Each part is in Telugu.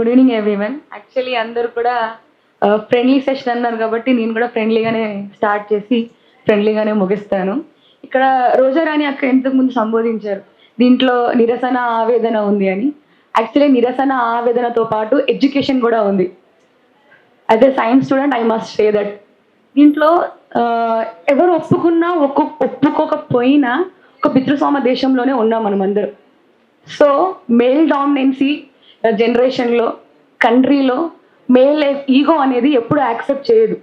గుడ్ ఈవినింగ్ ఎవ్రీవన్ యాక్చువల్లీ అందరూ కూడా ఫ్రెండ్లీ సెషన్ అన్నారు కాబట్టి నేను కూడా ఫ్రెండ్లీగానే స్టార్ట్ చేసి ఫ్రెండ్లీగానే ముగిస్తాను. ఇక్కడ రోజారాణి అక్క ఇంతకు ముందు సంబోధించారు. దీంట్లో నిరసన ఆవేదన ఉంది అని. యాక్చువల్లీ నిరసన ఆవేదనతో పాటు ఎడ్యుకేషన్ కూడా ఉంది. As a science student I must say that దీంట్లో ఎవరు ఒప్పుకున్నా ఒక్కొక్క ఒప్పుకోకపోయినా ఒక పితృస్వామ దేశంలోనే ఉన్నాం మనం అందరం సో మేల్ డామినెన్సీ జనరేషన్లో కంట్రీలో మేల్ ఈగో అనేది ఎప్పుడు యాక్సెప్ట్ చేయదు.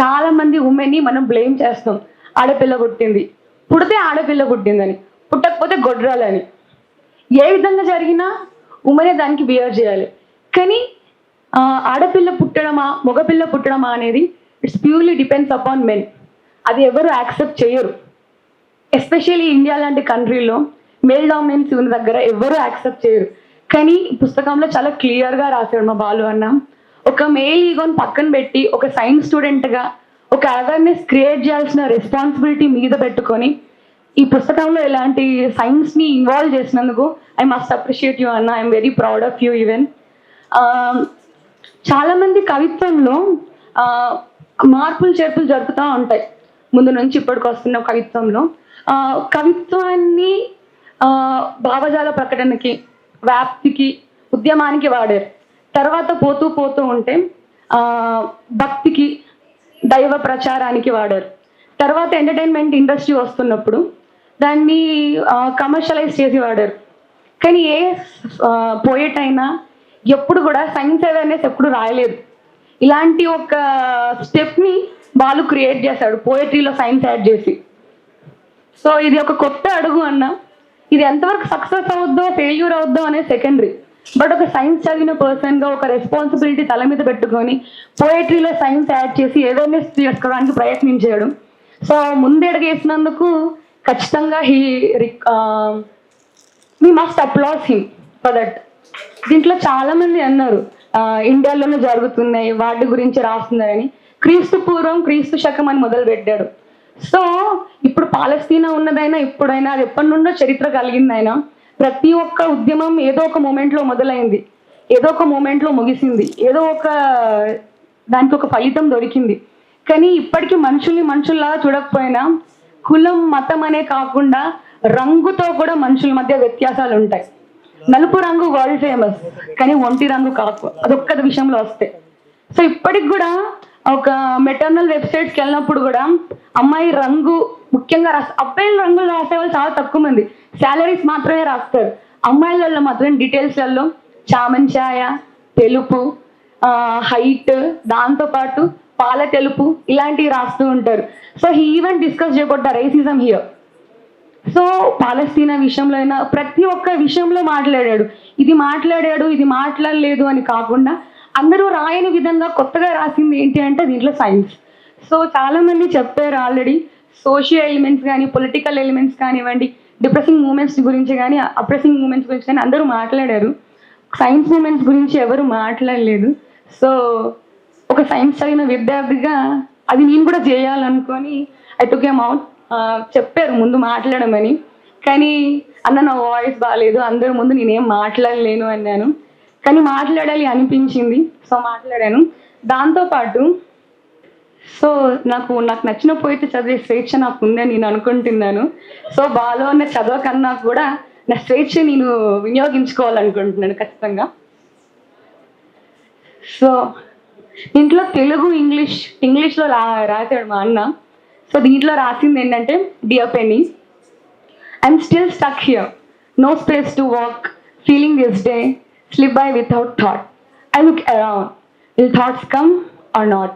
చాలా మంది ఉమెన్ని మనం బ్లేమ్ చేస్తాం. ఆడపిల్ల పుట్టింది. పుడితే ఆడపిల్ల పుట్టిందని. పుట్టకపోతే గొడ్రాలని. ఏ విధంగా జరిగినా ఉమెనే దానికి బిహేవ్ చేయాలి. కానీ ఆడపిల్ల పుట్టడమా మగపిల్ల పుట్టడమా అనేది it's purely depends upon men. అది ఎవరు యాక్సెప్ట్ చేయరు. ఎస్పెషల్లీ ఇండియా లాంటి కంట్రీలో మేల్ డామినెన్స్ ఉన్న దగ్గర ఎవరు యాక్సెప్ట్ చేయరు. కానీ ఈ పుస్తకంలో చాలా క్లియర్గా రాశాడు మా బాలు అన్న. ఒక మేల్ ఈగోని పక్కన పెట్టి ఒక సైన్స్ స్టూడెంట్గా ఒక అవేర్నెస్ క్రియేట్ చేయాల్సిన రెస్పాన్సిబిలిటీ మీద పెట్టుకొని ఈ పుస్తకంలో ఇలాంటి సైన్స్ని ఇన్వాల్వ్ చేసినందుకు ఐ మస్ట్ అప్రిషియేట్ యూ అన్న. I'm very proud of you even చాలామంది కవిత్వంలో మార్పులు చేర్పులు జరుపుతూ ఉంటాయి. ముందు నుంచి ఇప్పటికి వస్తున్న కవిత్వంలో. కవిత్వాన్ని భావజాల ప్రకటనకి వ్యాప్తికి ఉద్యమానికి వాడారు. తర్వాత పోతూ పోతూ ఉంటే భక్తికి దైవ ప్రచారానికి వాడారు. తర్వాత ఎంటర్టైన్మెంట్ ఇండస్ట్రీ వస్తున్నప్పుడు దాన్ని కమర్షియలైజ్ చేసి వాడారు. కానీ ఏ పోయట్ అయినా ఎప్పుడు కూడా సైన్స్ అవేర్నెస్ ఎప్పుడు రాయలేదు. ఇలాంటి ఒక స్టెప్ని బాలు క్రియేట్ చేశాడు పోయట్రీలో సైన్స్ యాడ్ చేసి. సో ఇది ఒక కొత్త అడుగు అన్న ఇది ఎంతవరకు సక్సెస్ అవుద్దో ఫెయిల్యూర్ అవుద్దో అనే సెకండరీ బట్ ఒక సైన్స్ చదివిన పర్సన్గా ఒక రెస్పాన్సిబిలిటీ తల మీద పెట్టుకొని పోయట్రీలో సైన్స్ యాడ్ చేసి అవేర్నెస్ చేసుకోవడానికి ప్రయత్నించాడు. సో ముందడుగేసినందుకు ఖచ్చితంగా he me must applause him for that దీంట్లో చాలా మంది అన్నారు ఇండియాలోనే జరుగుతున్నాయి వాటి గురించి రాస్తున్నారని. క్రీస్తు పూర్వం క్రీస్తు శకం అని మొదలు పెట్టాడు సో ఇప్పుడు పాలస్తీనా ఉన్నదైనా ఇప్పుడైనా అది ఎప్పటి నుండో చరిత్ర కలిగిందైనా ప్రతి ఒక్క ఉద్యమం ఏదో ఒక మూమెంట్లో మొదలైంది. ఏదో ఒక మూమెంట్లో ముగిసింది. ఏదో ఒక దానికి ఒక ఫలితం దొరికింది. కానీ ఇప్పటికీ మనుషుల్ని మనుషుల్లాగా చూడకపోయినా కులం మతం అనే కాకుండా రంగుతో కూడా మనుషుల మధ్య వ్యత్యాసాలు ఉంటాయి. నలుపు రంగు వరల్డ్ ఫేమస్ కానీ ఒంటి రంగు కాకు అదొక్క విషయంలో వస్తే. సో ఇప్పటికి కూడా ఒక మెటర్నల్ వెబ్సైట్స్కి వెళ్ళినప్పుడు కూడా అమ్మాయి రంగు ముఖ్యంగా రాసి అబ్బాయిల రంగులు రాసే వాళ్ళు చాలా తక్కువ మంది. శాలరీస్ మాత్రమే రాస్తారు. అమ్మాయిలలో మాత్రం డీటెయిల్స్లలో చామంచాయ తెలుపు హైట్ దాంతోపాటు పాల తెలుపు ఇలాంటివి రాస్తూ ఉంటారు. సో హీ ఈవెన్ డిస్కస్ చేయబడ్డ రైసిజం హియర్ సో పాలస్తీనా విషయంలో అయినా ప్రతి ఒక్క విషయంలో మాట్లాడాడు. ఇది మాట్లాడాడు ఇది మాట్లాడలేదు అని కాకుండా అందరూ రాయని విధంగా కొత్తగా రాసింది ఏంటి అంటే దీంట్లో సైన్స్ సో చాలా మంది చెప్పారు ఆల్రెడీ సోషియల్ ఎలిమెంట్స్ కానీ పొలిటికల్ ఎలిమెంట్స్ కానివ్వండి డిప్రెసింగ్ మూమెంట్స్ గురించి కానీ అప్రెసింగ్ మూమెంట్స్ గురించి కానీ అందరూ మాట్లాడారు. సైన్స్ మూమెంట్స్ గురించి ఎవరు మాట్లాడలేదు. సో ఒక సైన్స్ చదివిన విద్యార్థిగా అది నేను కూడా చేయాలనుకొని ఐ టుక్ ఎమ్ చెప్పారు ముందు మాట్లాడమని. కానీ అన్న నా వాయిస్ బాగాలేదు అందరి ముందు నేనేం మాట్లాడలేను అన్నాను. కానీ మాట్లాడాలి అనిపించింది. సో మాట్లాడాను. దాంతోపాటు సో నాకు నాకు నచ్చిన పోయితే చదివే స్వేచ్ఛ నాకు ఉందని నేను అనుకుంటున్నాను. సో బాలో ఉన్న చదువు కన్నా కూడా నా స్వేచ్ఛ నేను వినియోగించుకోవాలనుకుంటున్నాను ఖచ్చితంగా. సో దీంట్లో తెలుగు ఇంగ్లీష్ ఇంగ్లీష్లో రా రాశాడు మా అన్న. సో దీంట్లో రాసింది ఏంటంటే dear Penny I'm still stuck here no space to work feeling this day slip by without thought. I look around. Will thoughts come or not?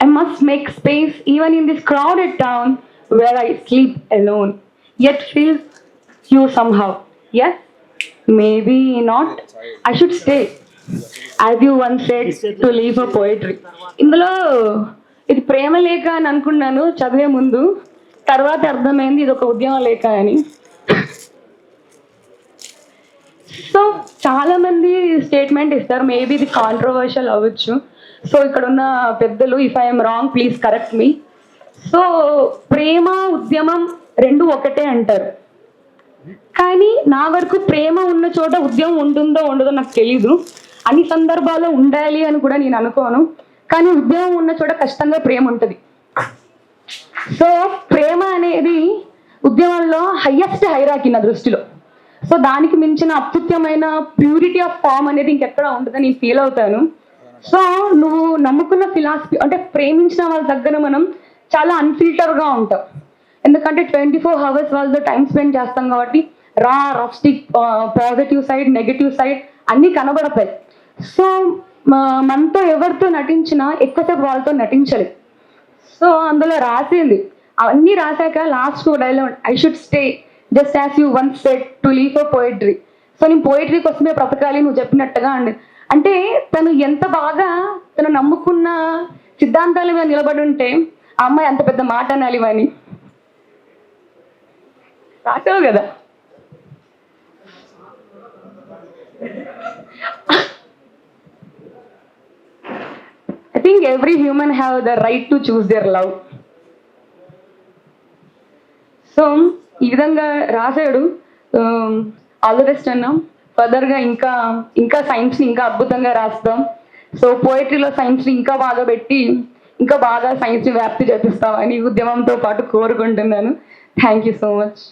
I must make space even in this crowded town where I sleep alone, yet feel you somehow. Yes, maybe not. I should stay. As you once said, to leave for poetry. ఇందులో ఇది ప్రేమ లేఖ అని అనుకున్నాను చదివే ముందు తర్వాత అర్థమైంది ఇది ఒక ఉద్యమ లేఖ అని సో చాలా మంది స్టేట్మెంట్ ఇస్తారు. మేబీ ఇది కాంట్రవర్షియల్ అవ్వచ్చు. సో ఇక్కడ ఉన్న పెద్దలు if I'm wrong please correct me so ప్రేమ ఉద్యమం రెండు ఒకటే అంటారు. కానీ నా వరకు ప్రేమ ఉన్న చోట ఉద్యమం ఉంటుందో ఉండదో నాకు తెలీదు. అన్ని సందర్భాల్లో ఉండాలి అని కూడా నేను అనుకోను. కానీ ఉద్యమం ఉన్న చోట ఖచ్చితంగా ప్రేమ ఉంటుంది. సో ప్రేమ అనేది ఉద్యమంలో హయ్యెస్ట్ హైరాకి నా దృష్టిలో. సో దానికి మించిన అత్యుత్తమైన ప్యూరిటీ ఆఫ్ ఫామ్ అనేది ఇంకెక్కడ ఉంటుందని నేను ఫీల్ అవుతాను. సో నువ్వు నమ్ముకున్న ఫిలాసఫీ అంటే ప్రేమించిన వాళ్ళ దగ్గర మనం చాలా అన్ఫిల్టర్గా ఉంటాం. ఎందుకంటే ట్వంటీ ఫోర్ అవర్స్ వాళ్ళతో టైం స్పెండ్ చేస్తాం కాబట్టి raw rustic positive side negative side అన్నీ కనబడతాయి. సో మనతో ఎవరితో నటించినా ఎక్కువసేపు వాళ్ళతో నటించలేదు సో అందులో రాసింది. అవన్నీ రాశాక last dialogue I should stay just as you once said to leave for poetry so నేను పోయిటరీ కోసమే బ్రతకాలి నువ్వు చెప్పినట్టుగా అండి. అంటే తను ఎంత బాగా తను నమ్ముకున్న సిద్ధాంతాల మీద నిలబడి ఉంటే ఆ అమ్మాయి అంత పెద్ద మాట అనాలి అని రాసావు కదా? I think every human have the right to choose their love so ఈ విధంగా రాశాడు. ఆల్ ద బెస్ట్ అన్నాం. ఫర్దర్గా ఇంకా ఇంకా సైన్స్ని ఇంకా అద్భుతంగా రాస్తాం. సో పోయిటరీలో సైన్స్ని ఇంకా బాగా పెట్టి ఇంకా బాగా సైన్స్ని వ్యాప్తి చేపిస్తామని ఉద్యమంతో పాటు కోరుకుంటున్నాను. Thank you so much